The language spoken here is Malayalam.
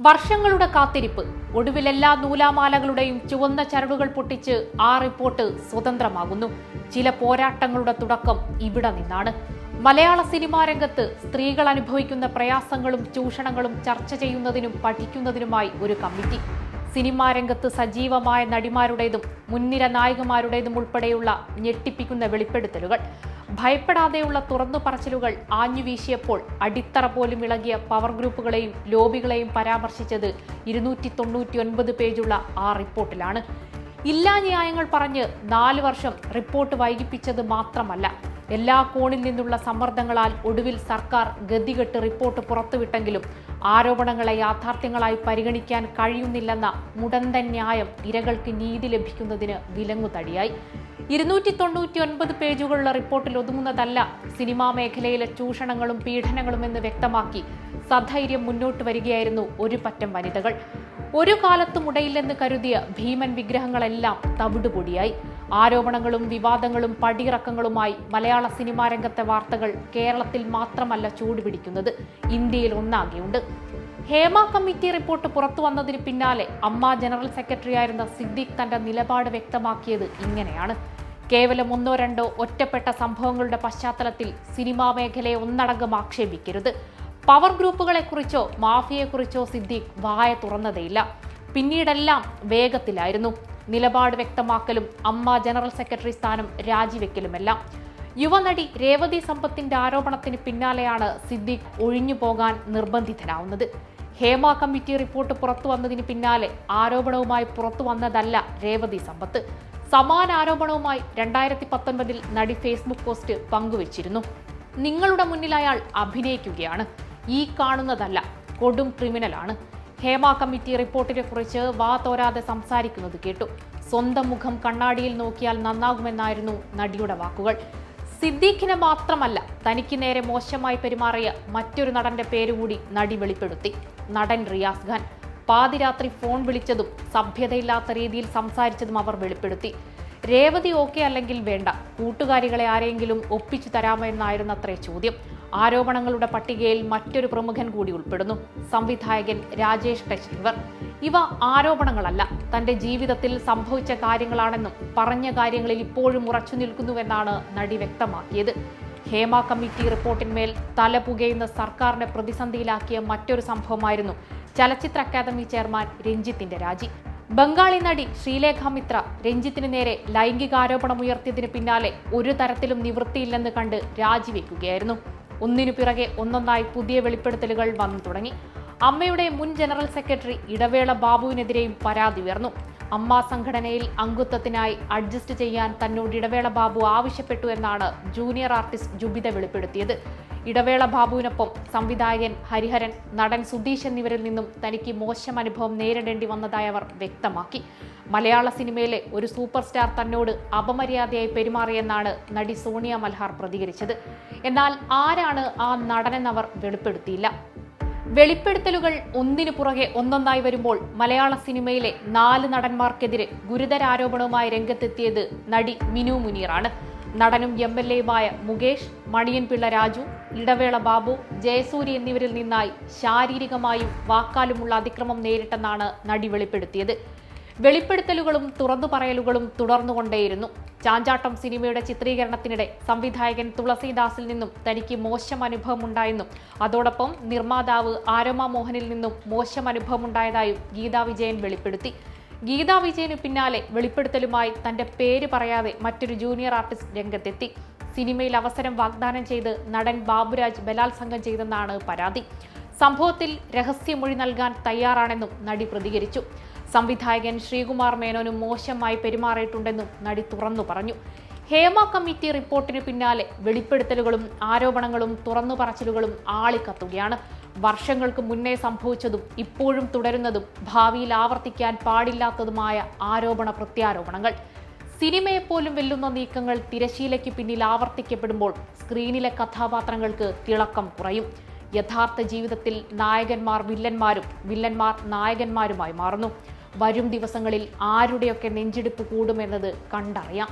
വർഷങ്ങളുടെ കാത്തിരിപ്പ്. ഒടുവിൽ എല്ലാ നൂലാമാലകളുടെയും ചുവന്ന ചരടുകൾ പൊട്ടിച്ച് ആ റിപ്പോർട്ട് സ്വതന്ത്രമാകുന്നു. ചില പോരാട്ടങ്ങളുടെ തുടക്കം ഇവിടെ നിന്നാണ്. മലയാള സിനിമാ രംഗത്ത് സ്ത്രീകൾ അനുഭവിക്കുന്ന പ്രയാസങ്ങളും ചൂഷണങ്ങളും ചർച്ച ചെയ്യുന്നതിനും പഠിക്കുന്നതിനുമായി ഒരു കമ്മിറ്റി. സിനിമാ രംഗത്ത് സജീവമായ നടിമാരുടേതും മുൻനിര നായികമാരുടേതും ഉൾപ്പെടെയുള്ള ഞെട്ടിപ്പിക്കുന്ന വെളിപ്പെടുത്തലുകൾ. ഭയപ്പെടാതെയുള്ള തുറന്നു പറച്ചിലുകൾ ആഞ്ഞുവീശിയപ്പോൾ അടിത്തറ പോലും ഇളകിയ പവർ ഗ്രൂപ്പുകളെയും ലോബികളെയും പരാമർശിച്ചത് ഇരുന്നൂറ്റി തൊണ്ണൂറ്റി ഒൻപത് പേജുള്ള ആ റിപ്പോർട്ടിലാണ് ഇല്ലാ ന്യായങ്ങൾ പറഞ്ഞ് നാല് വർഷം റിപ്പോർട്ട് വൈകിപ്പിച്ചത് മാത്രമല്ല എല്ലാ കോണിൽ നിന്നുള്ള സമ്മർദ്ദങ്ങളാൽ ഒടുവിൽ സർക്കാർ ഗതികെട്ട് റിപ്പോർട്ട് പുറത്തുവിട്ടെങ്കിലും ആരോപണങ്ങളെ യാഥാർത്ഥ്യങ്ങളായി പരിഗണിക്കാൻ കഴിയുന്നില്ലെന്ന മുടന്തൻ ന്യായം ഇരകൾക്ക് നീതി ലഭിക്കുന്നതിന് വിലങ്ങുതടിയായി. ഇരുന്നൂറ്റി തൊണ്ണൂറ്റി ഒൻപത് പേജുകളുള്ള റിപ്പോർട്ടിൽ ഒതുങ്ങുന്നതല്ല സിനിമാ മേഖലയിലെ ചൂഷണങ്ങളും പീഡനങ്ങളും എന്ന് വ്യക്തമാക്കി സധൈര്യം മുന്നോട്ട് വരികയായിരുന്നു ഒരു പറ്റം വനിതകൾ. ഒരു കാലത്തും ഉടയില്ലെന്ന് കരുതിയ ഭീമൻ വിഗ്രഹങ്ങളെല്ലാം തവിടുപൊടിയായി. ആരോപണങ്ങളും വിവാദങ്ങളും പടിയിറക്കങ്ങളുമായി മലയാള സിനിമാ രംഗത്തെ വാർത്തകൾ കേരളത്തിൽ മാത്രമല്ല ചൂടുപിടിക്കുന്നത്. ഇന്ത്യയിൽ ഒന്നാകെയുണ്ട്. ഹേമ കമ്മിറ്റി റിപ്പോർട്ട് പുറത്തു വന്നതിന് പിന്നാലെ അമ്മ ജനറൽ സെക്രട്ടറി സെക്രട്ടറിയായിരുന്ന സിദ്ദിഖ് തന്റെ നിലപാട് വ്യക്തമാക്കിയത് ഇങ്ങനെയാണ്. കേവലം ഒന്നോ രണ്ടോ ഒറ്റപ്പെട്ട സംഭവങ്ങളുടെ പശ്ചാത്തലത്തിൽ സിനിമാ മേഖലയെ ഒന്നടങ്കം ആക്ഷേപിക്കരുത്. പവർ ഗ്രൂപ്പുകളെക്കുറിച്ചോ മാഫിയെക്കുറിച്ചോ സിദ്ദിഖ് വായ തുറന്നതേയില്ല. പിന്നീടെല്ലാം വേഗത്തിലായിരുന്നു. നിലപാട് വ്യക്തമാക്കലും അമ്മ ജനറൽ സെക്രട്ടറി സ്ഥാനം രാജിവെക്കലുമെല്ലാം. യുവനടി രേവതി സമ്പത്തിന്റെ ആരോപണത്തിന് പിന്നാലെയാണ് സിദ്ദിഖ് ഒഴിഞ്ഞു പോകാൻ നിർബന്ധിതനാവുന്നത്. ഹേമ കമ്മിറ്റി റിപ്പോർട്ട് പുറത്തു വന്നതിന് പിന്നാലെ ആരോപണവുമായി പുറത്തു വന്നതല്ല രേവതി സമ്പത്ത്. സമാന ആരോപണവുമായി രണ്ടായിരത്തി പത്തൊൻപതിൽ നടി ഫേസ്ബുക്ക് പോസ്റ്റ് പങ്കുവച്ചിരുന്നു. നിങ്ങളുടെ മുന്നിൽ അയാൾ അഭിനയിക്കുകയാണ്. ഈ കാണുന്നതല്ല കൊടും ക്രിമിനലാണ്. ഹേമ കമ്മിറ്റി റിപ്പോർട്ടിനെ കുറിച്ച് വാ തോരാതെ സംസാരിക്കുന്നത് കേട്ടു. സ്വന്തം മുഖം കണ്ണാടിയിൽ നോക്കിയാൽ നന്നാകുമെന്നായിരുന്നു നടിയുടെ വാക്കുകൾ. സിദ്ദീഖിനെ മാത്രമല്ല തനിക്ക് നേരെ മോശമായി പെരുമാറിയ മറ്റൊരു നടന്റെ പേരുകൂടി നടി വെളിപ്പെടുത്തി. നടൻ റിയാസ് ഖാൻ. പാതിരാത്രി ഫോൺ വിളിച്ചതും സഭ്യതയില്ലാത്ത രീതിയിൽ സംസാരിച്ചതും അവർ വെളിപ്പെടുത്തി. രേവതി ഓക്കെ അല്ലെങ്കിൽ വേണ്ട കൂട്ടുകാരികളെ ആരെങ്കിലും ഒപ്പിച്ചു തരാമോ എന്നായിരുന്നത്രേ ചോദ്യം. ആരോപണങ്ങളുടെ പട്ടികയിൽ മറ്റൊരു പ്രമുഖൻ കൂടി ഉൾപ്പെടുന്നു. സംവിധായകൻ രാജേഷ് ടെച്ചറിവർ ഇവ ആരോപണങ്ങളല്ല. തന്റെ ജീവിതത്തിൽ സംഭവിച്ച കാര്യങ്ങളാണെന്നും പറഞ്ഞ കാര്യങ്ങളിൽ ഇപ്പോഴും ഉറച്ചു നിൽക്കുന്നുവെന്നാണ് നടി വ്യക്തമാക്കിയത്. ഹേമ കമ്മിറ്റി റിപ്പോർട്ടിന്മേൽ തല പുകയുന്ന സർക്കാരിനെ പ്രതിസന്ധിയിലാക്കിയ മറ്റൊരു സംഭവമായിരുന്നു ചലച്ചിത്ര അക്കാദമി ചെയർമാൻ രഞ്ജിത്തിന്റെ രാജി. ബംഗാളി നടി ശ്രീലേഖ മിത്ര രഞ്ജിത്തിന് നേരെ ലൈംഗികാരോപണം ഉയർത്തിയതിന് പിന്നാലെ ഒരു തരത്തിലും നിവൃത്തിയില്ലെന്ന് കണ്ട് രാജിവെക്കുകയായിരുന്നു. ഒന്നിനു പിറകെ ഒന്നൊന്നായി പുതിയ വെളിപ്പെടുത്തലുകൾ വന്നു തുടങ്ങി. അമ്മയുടെ മുൻ ജനറൽ സെക്രട്ടറി ഇടവേള ബാബുവിനെതിരെയും പരാതി ഉയർന്നു. അമ്മ സംഘടനയിൽ അംഗത്വത്തിനായി അഡ്ജസ്റ്റ് ചെയ്യാൻ തന്നോട് ഇടവേള ബാബു ആവശ്യപ്പെട്ടു എന്നാണ് ജൂനിയർ ആർട്ടിസ്റ്റ് ജുബിത വെളിപ്പെടുത്തിയത്. ഇടവേള ബാബുവിനൊപ്പം സംവിധായകൻ ഹരിഹരൻ നടൻ സുധീഷ് എന്നിവരിൽ നിന്നും തനിക്ക് മോശം അനുഭവം നേരിടേണ്ടി വന്നതായി അവർ വ്യക്തമാക്കി. മലയാള സിനിമയിലെ ഒരു സൂപ്പർ സ്റ്റാർ തന്നോട് അപമര്യാദയായി പെരുമാറിയെന്നാണ് നടി സോണിയ മൽഹാർ പ്രതികരിച്ചത്. എന്നാൽ ആരാണ് ആ നടനെന്നവർ വെളിപ്പെടുത്തിയില്ല. വെളിപ്പെടുത്തലുകൾ ഒന്നിനു പുറകെ ഒന്നൊന്നായി വരുമ്പോൾ മലയാള സിനിമയിലെ നാല് നടന്മാർക്കെതിരെ ഗുരുതരാരോപണവുമായി രംഗത്തെത്തിയത് നടി മിനു മുനീറാണ്. നടനും എം എൽ എയുമായ മുകേഷ് മണിയൻപിള്ള രാജു ഇടവേള ബാബു ജയസൂരി എന്നിവരിൽ നിന്നായി ശാരീരികമായും വാക്കാലുമുള്ള അതിക്രമം നേരിട്ടെന്നാണ് നടി വെളിപ്പെടുത്തിയത്. വെളിപ്പെടുത്തലുകളും തുറന്നു പറയലുകളും തുടർന്നുകൊണ്ടേയിരുന്നു. ചാഞ്ചാട്ടം സിനിമയുടെ ചിത്രീകരണത്തിനിടെ സംവിധായകൻ തുളസീദാസിൽ നിന്നും തനിക്ക് മോശം അനുഭവമുണ്ടായെന്നും അതോടൊപ്പം നിർമ്മാതാവ് ആരോമ മോഹനിൽ നിന്നും മോശം അനുഭവമുണ്ടായതായും ഗീതാ വിജയൻ വെളിപ്പെടുത്തി. ഗീതാ വിജയന് പിന്നാലെ വെളിപ്പെടുത്തലുമായി തന്റെ പേര് പറയാതെ മറ്റൊരു ജൂനിയർ ആർട്ടിസ്റ്റ് രംഗത്തെത്തി. സിനിമയിൽ അവസരം വാഗ്ദാനം ചെയ്ത് നടൻ ബാബുരാജ് ബലാത്സംഗം ചെയ്തെന്നാണ് പരാതി. സംഭവത്തിൽ രഹസ്യമൊഴി നൽകാൻ തയ്യാറാണെന്നും നടി പ്രതികരിച്ചു. സംവിധായകൻ ശ്രീകുമാർ മേനോനും മോശമായി പെരുമാറിയിട്ടുണ്ടെന്നും നടി തുറന്നു പറഞ്ഞു. ഹേമ കമ്മിറ്റി റിപ്പോർട്ടിന് പിന്നാലെ വെളിപ്പെടുത്തലുകളും ആരോപണങ്ങളും തുറന്നു പറച്ചിലുകളും ആളിക്കത്തുകയാണ്. വർഷങ്ങൾക്ക് മുന്നേ സംഭവിച്ചതും ഇപ്പോഴും തുടരുന്നതും ഭാവിയിൽ ആവർത്തിക്കാൻ പാടില്ലാത്തതുമായ ആരോപണ പ്രത്യാരോപണങ്ങൾ. സിനിമയെപ്പോലും വെല്ലുന്ന നീക്കങ്ങൾ തിരശീലയ്ക്ക് പിന്നിൽ ആവർത്തിക്കപ്പെടുമ്പോൾ സ്ക്രീനിലെ കഥാപാത്രങ്ങൾക്ക് തിളക്കം കുറയും. യഥാർത്ഥ ജീവിതത്തിൽ നായകന്മാർ വില്ലന്മാരും വില്ലന്മാർ നായകന്മാരുമായി മാറുന്നു. വരും ദിവസങ്ങളിൽ ആരുടെയൊക്കെ നെഞ്ചിടിപ്പ് കൂടുമെന്നത് കണ്ടറിയാം.